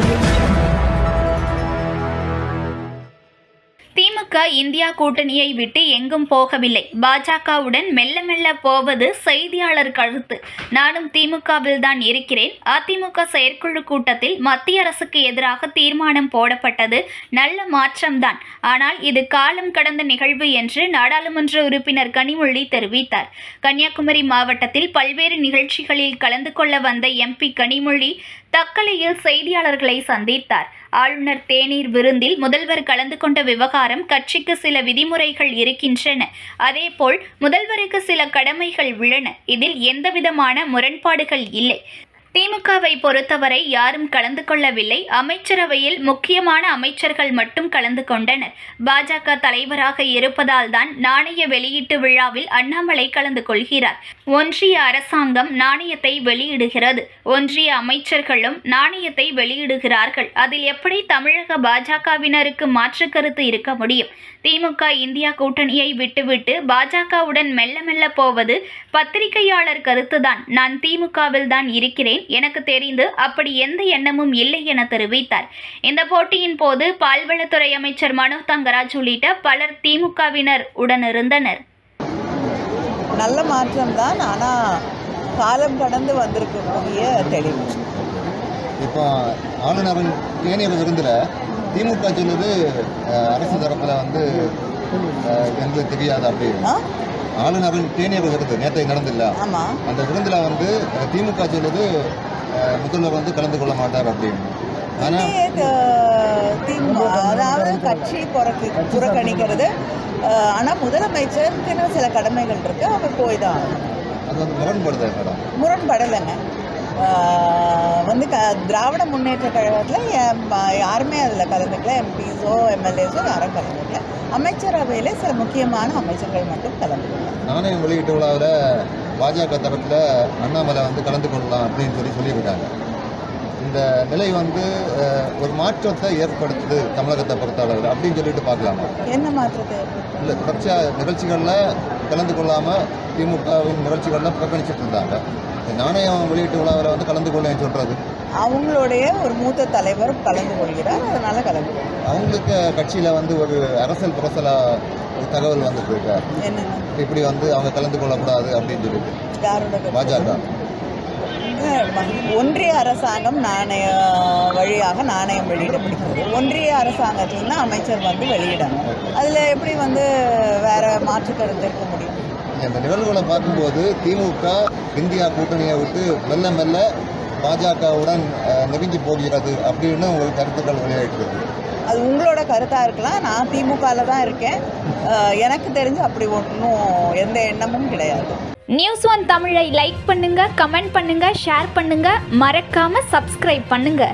audio. India கூட்டணியை விட்டு எங்கும் போகவில்லை. பாஜகவுடன் மெல்ல மெல்ல போவது செய்தியாளர் கருத்து. நானும் திமுகவில் தான் இருக்கிறேன். அதிமுக செயற்குழு கூட்டத்தில் மத்திய அரசுக்கு எதிராக தீர்மானம் போடப்பட்டது. நல்ல மாற்றம்தான். ஆனால் இது காலம் கடந்த நிகழ்வு என்று நாடாளுமன்ற உறுப்பினர் கனிமொழி தெரிவித்தார். கன்னியாகுமரி மாவட்டத்தில் பல்வேறு நிகழ்ச்சிகளில் கலந்து கொள்ள வந்த எம்பி கனிமொழி தக்கலையில் செய்தியாளர்களை சந்தித்தார். ஆளுநர் தேநீர் விருந்தில் முதல்வர் கலந்து கொண்ட விவகாரம் கட்சிக்கு சில விதிமுறைகள் இருக்கின்றன. அதேபோல் முதல்வருக்கு சில கடமைகள் உள்ளன. இதில் எந்தவிதமான முரண்பாடுகள் இல்லை. திமுகவை பொறுத்தவரை யாரும் கலந்து கொள்ளவில்லை. அமைச்சரவையில் முக்கியமான அமைச்சர்கள் மட்டும் கலந்து கொண்டனர். பாஜக தலைவராக இருப்பதால் தான் நாணய வெளியீட்டு விழாவில் அண்ணாமலை கலந்து கொள்கிறார். ஒன்றிய அரசாங்கம் நாணயத்தை வெளியிடுகிறது. ஒன்றிய அமைச்சர்களும் நாணயத்தை வெளியிடுகிறார்கள். அதில் எப்படி தமிழக பாஜகவினருக்கு மாற்று கருத்து இருக்க முடியும்? திமுக இந்தியா கூட்டணியை விட்டுவிட்டு பாஜகவுடன் மெல்ல மெல்ல போவது பத்திரிகையாளர் கருத்துதான். நான் திமுகவில் தான் இருக்கிறேன். எனக்கு தெரிந்து அப்படி எந்த எண்ணமும் இல்லை என தெரிவித்தார். இந்த போட்டியின் போது பால்வளத்துறை அமைச்சர் மனோ தங்கராஜ் உள்ளிட்ட பலர் திமுகவினர் உடனிருந்தனர் நல்ல மாற்றம் தான் ஆனால் காலம் கடந்து வந்திருக்கக்கூடிய தெளிவு. இப்போ ஆளுநரின் தேநீர் விருந்தில் திமுக சொல்லுது அரசு தரப்பில் வந்து எங்களுக்கு தெரியாது அப்படின்னு? ஆளுநரின் தேநீர் விருது நேற்று நடந்தில்ல அந்த விருந்தில் வந்து திமுக சொல்லுது முதல்வர் வந்து கலந்து கொள்ள மாட்டார் அப்படின்னு. அதாவது கட்சி புறக்கு புறக்கணிக்கிறது. ஆனால் முதலமைச்சருக்குன்னு சில கடமைகள் இருக்கு. அவர் போய் தான் முரண்படுது மேடம்? முரண்படலைங்க. வந்து க திராவிட முன்னேற்ற கழகத்தில் யாருமே அதில் கலந்துக்கல. எம்பிஸோ எம்எல்ஏஸோ யாரும் கலந்துக்கல. அமைச்சரவையில் சில முக்கியமான அமைச்சர்கள் மட்டும் கலந்துக்கல நாணயம் வெளியீட்டு விழாவில் பாஜக தரப்பில் அண்ணாமலை வந்து கலந்து கொள்ளலாம் அப்படின்னு சொல்லி சொல்லியிருக்காங்க. இந்த நிலை வந்து ஒரு மாற்றத்தை ஏற்படுத்துது தமிழகத்தை பொறுத்தளவில். அப்படின்னு சொல்லிட்டு பார்க்கலாமா? என்ன மாற்றத்தை இல்லை தொடர்ச்சியாக நிகழ்ச்சிகளில் கலந்து கொள்ளாமல் திமுகவின் நிகழ்ச்சிகளில் புறக்கணிச்சிட்டு இருந்தாங்க. நாணயம் வெளியீட்டு விழாவில் வந்து கலந்து கொள்ளேன்னு சொல்கிறது அவங்களுடைய ஒரு மூத்த தலைவர் கலந்து கொள்கிறார் அதனால கலந்து அவங்களுக்கு கட்சியில் வந்து ஒரு அரசியல் புரசலாக ஒரு தகவல் வந்துட்டு இருக்கா. என்னென்ன? இப்படி வந்து அவங்க கலந்து கொள்ளக்கூடாது அப்படின்னு சொல்லிட்டு? பாஜக. ஒன்றிய அரசாங்கம் நாணய வழியாக நாணயம் வெளியிடப்படுகிறது. ஒன்றிய அரசாங்கத்தில் தான் அமைச்சர் வந்து வெளியிடணும். அதில் எப்படி வந்து வேற மாற்று கருத்து இருக்க முடியும்? இந்த நிகழ்வுகளை பார்க்கும்போது திமுக இந்தியா கூட்டணியை விட்டு மெல்ல மெல்ல பாஜகவுடன் நெருங்கி போகிறது அப்படின்னு ஒரு கருத்துக்கள் வெளியாயிட்டு அது உங்களோட கருத்தாக இருக்கலாம். நான் திமுகவில் தான் இருக்கேன். எனக்கு தெரிஞ்சு அப்படி ஒன்றும் எந்த எண்ணமும் கிடையாது. நியூஸ் ஒன் தமிழை லைக் பண்ணுங்க கமெண்ட் பண்ணுங்க ஷேர் பண்ணுங்க. மறக்காம சப்ஸ்கிரைப் பண்ணுங்க.